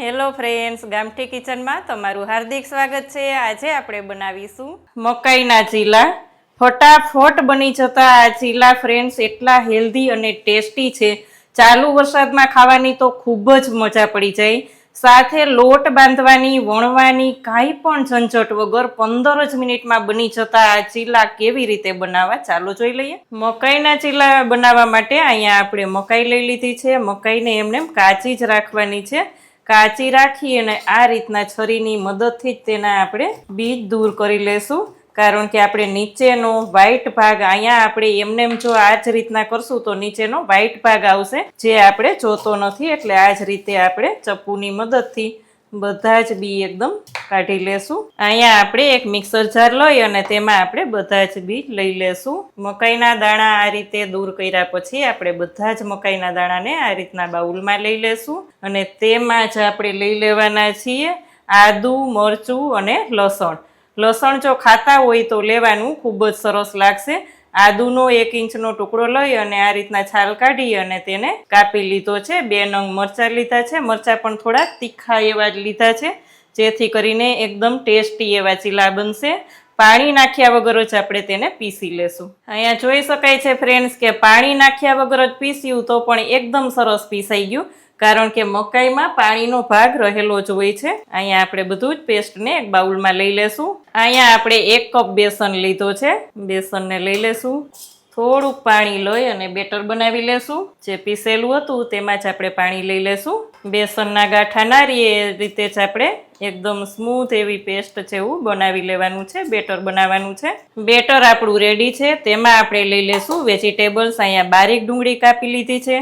Hello friends, ગામઠી કિચનમાં તમારું હાર્દિક સ્વાગત છે. આજે આપણે બનાવીશું મકાઈના ચીલા. ફટાફટ બની જતા આ ચીલા ફ્રેન્ડ્સ, એટલા હેલ્ધી અને ટેસ્ટી છે. ચાલુ વરસાદમાં ખાવાની તો ખૂબ જ મજા પડી જાય. સાથે લોટ બાંધવાની, વણવાની, કાંઈ પણ ઝંઝટ વગર પંદર જ મિનિટમાં બની જતા આ ચીલા કેવી રીતે બનાવવા ચાલો જોઈ લઈએ. મકાઈના ચીલા બનાવવા માટે અહીંયા આપણે મકાઈ લઈ લીધી છે. મકાઈને એમને એમ કાચી જ રાખવાની છે. કાચી રાખી અને આ રીતના છરીની મદદથી જ તેના આપણે બીજ દૂર કરી લેશું. કારણ કે આપણે નીચેનો વ્હાઈટ ભાગ અહીંયા આપણે એમને એમ જો આ જ રીતના કરશું તો નીચેનો વ્હાઈટ ભાગ આવશે, જે આપણે જોતો નથી. એટલે આ જ રીતે આપણે ચપ્પુની મદદથી બધા જ બી એકદમ કાઢી લેશું. અહીંયા આપણે એક મિક્સર જાર લઈ અને તેમાં આપણે બધા જ બી લઈ લેશું. મકાઈના દાણા આ રીતે દૂર કર્યા પછી આપણે બધા જ મકાઈના દાણાને આ રીતના બાઉલમાં લઈ લેશું. અને તેમાં જ આપણે લઈ લેવાના છીએ આદુ, મરચું અને લસણ. લસણ જો ખાતા હોય તો લેવાનું ખૂબ જ સરસ લાગશે. આદુનો એક ઇંચનો ટુકડો લઈ અને આ રીતના છાલ કાઢી અને તેને કાપી લીધો છે. બે નંગ મરચાં લીધા છે. મરચાં પણ થોડા તીખા એવા જ લીધા છે, જેથી કરીને એકદમ ટેસ્ટી એવા ચીલા બનશે. પાણી નાખ્યા વગર જ આપણે તેને પીસી લેશું. અહીંયા જોઈ શકાય છે ફ્રેન્ડ્સ કે પાણી નાખ્યા વગર જ પીસ્યું તો પણ એકદમ સરસ પીસાઈ ગયું. કારણ કે મકાઈમાં પાણીનો ભાગ રહેલો જ હોય છે. અહીંયા આપણે બધું જ પેસ્ટને એક બાઉલમાં લઈ લેશું. અહીંયા આપણે એક કપ બેસન લીધો છે. બેસનને લઈ લેશું. થોડુંક પાણી લઈ અને બેટર બનાવી લેશું. જે પીસેલું હતું તેમાં જ આપણે પાણી લઈ લેશું. બેસનના ગાંઠા ના એ રીતે જ આપણે એકદમ સ્મૂથ એવી પેસ્ટ જેવું બનાવી લેવાનું છે, બેટર બનાવવાનું છે. બેટર આપણું રેડી છે. તેમાં આપણે લઈ લેશું વેજીટેબલ્સ. અહીંયા બારીક ડુંગળી કાપી લીધી છે.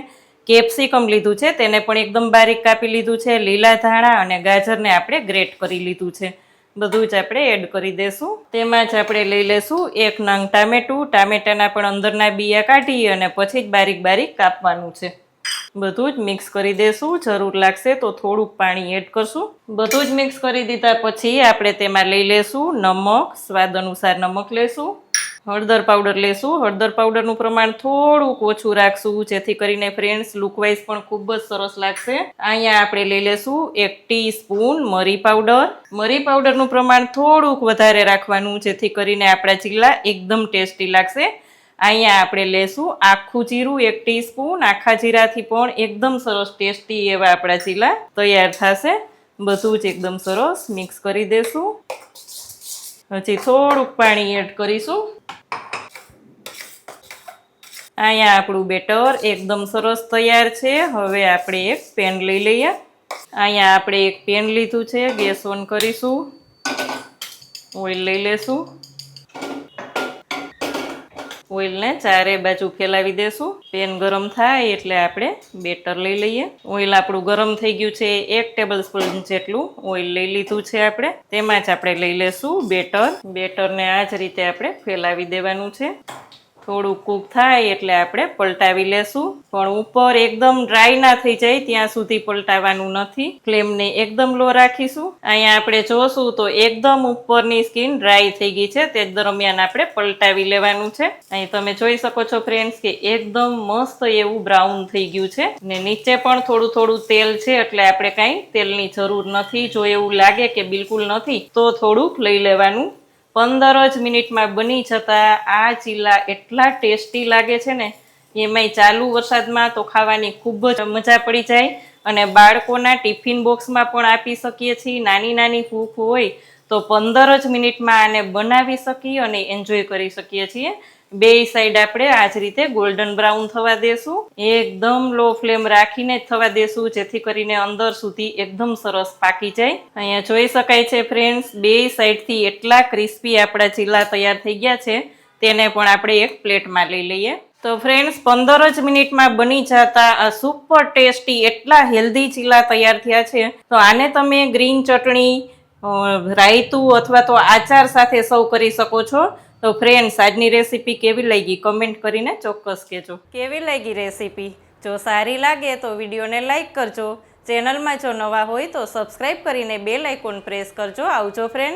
કેપ્સિકમ લીધું છે, તેને પણ એકદમ બારીક કાપી લીધું છે, લીલા ધાણા અને ગાજરને આપણે ગ્રેટ કરી લીધું છે. બધું જ આપણે એડ કરી દેશું. તેમાં જ આપણે લઈ લેશું એક નંગ ટામેટું. ટામેટાના પણ અંદરના બિયા કાઢી અને પછી જ બારીક બારીક કાપવાનું છે. બધું જ મિક્સ કરી દેશું. જરૂર લાગશે તો થોડુંક પાણી એડ કરશું. બધું જ મિક્સ કરી દીધા પછી આપણે તેમાં લઈ લેશું. નમક, સ્વાદ અનુસાર નમક લેશું. હળદર પાવડર લેશું. હળદર પાવડરનું પ્રમાણ થોડુંક ઓછું રાખશું, જેથી કરીને ફ્રેન્ડ્સ લુકવાઇઝ પણ ખૂબ જ સરસ લાગશે. અહીંયા આપણે લઈ લેશું એક ટી સ્પૂન મરી પાવડર મરી પાવડરનું પ્રમાણ થોડુંક વધારે રાખવાનું, જેથી કરીને આપણા ચીલા એકદમ ટેસ્ટી લાગશે. અહીંયા આપણે લેશું આખું જીરું એક ટીસ્પૂન આખા જીરાથી પણ એકદમ સરસ ટેસ્ટી એવા આપણા ચીલા તૈયાર થશે. બધું જ એકદમ સરસ મિક્સ કરી દેશું. હજી થોડુંક પાણી એડ કરીશું. અહીંયા આપણું બેટર એકદમ સરસ તૈયાર છે. હવે આપણે એક પેન લઈ લઈએ. અહીંયા આપણે એક પેન લીધું છે. ગેસ ઓન કરીશું. ઓઇલ લઈ લેશું. ઓઇલને ચારે બાજુ ફેલાવી દેશું. પેન ગરમ થાય એટલે આપણે બેટર લઈ લઈએ. ઓઇલ આપણું ગરમ થઈ ગયું છે. એક ટેબલ સ્પૂન જેટલું ઓઇલ લઈ લીધું છે આપણે. તેમાં જ આપણે લઈ લેશું બેટર. બેટરને આ જ રીતે આપણે ફેલાવી દેવાનું છે. થોડું કૂક થાય એટલે આપણે પલટાવી લેશું. પણ ઉપર એકદમ ડ્રાય ના થઈ જાય ત્યાં સુધી પલટાવવાનું નથી. ફ્લેમને એકદમ લો રાખીશું. અહીંયા આપણે જોશું તો એકદમ ઉપરની સ્કીન ડ્રાય થઈ ગઈ છે. તે દરમિયાન આપણે પલટાવી લેવાનું છે. અહીં તમે જોઈ શકો છો ફ્રેન્ડ્સ કે એકદમ મસ્ત એવું બ્રાઉન થઈ ગયું છે. ને નીચે પણ થોડું થોડું તેલ છે એટલે આપણે કાંઈ તેલની જરૂર નથી. જો એવું લાગે કે બિલકુલ નથી, તો થોડુંક લઈ લેવાનું. પંદર જ મિનિટમાં બની જતા આ ચીલા એટલા ટેસ્ટી લાગે છે ને, એમાંય ચાલુ વરસાદમાં તો ખાવાની ખૂબ જ મજા પડી જાય અને બાળકોના ટિફિન બોક્સમાં પણ આપી શકીએ છીએ. નાની નાની ભૂખ હોય તો પંદર જ મિનિટમાં આને બનાવી શકીએ અને એન્જોય કરી શકીએ છીએ. બે સાઈડ આપણે આ જ રીતે ગોલ્ડન બ્રાઉન થવા દેશું. એકદમ લો ફ્લેમ રાખીને જ થવા દેશું, જેથી કરીને અંદર સુધી એકદમ સરસ પાકી જાય. અહીંયા જોઈ શકાય છે ફ્રેન્ડ્સ બે સાઈડથી એટલા ક્રિસ્પી આપણા ચીલા તૈયાર થઈ ગયા છે. તેને પણ આપણે એક પ્લેટમાં લઈ લઈએ. તો ફ્રેન્ડ્સ પંદર જ મિનિટમાં બની જતા આ સુપર ટેસ્ટી એટલા હેલ્ધી ચીલા તૈયાર થયા છે. તો આને તમે ગ્રીન ચટણી રાયતું અથવા તો આચાર સાથે સર્વ કરી શકો છો. તો ફ્રેન્ડ્સ આજની રેસીપી કેવી લાગી? કમેન્ટ કરીને ચોક્કસ કહેજો. કેવી લાગી રેસીપી જો સારી લાગે તો વિડીયોને લાઇક કરજો. ચેનલમાં જો નવા હોય તો સબસ્ક્રાઈબ કરીને બેલ આઇકોન પ્રેસ કરજો. આવજો ફ્રેન્ડ્સ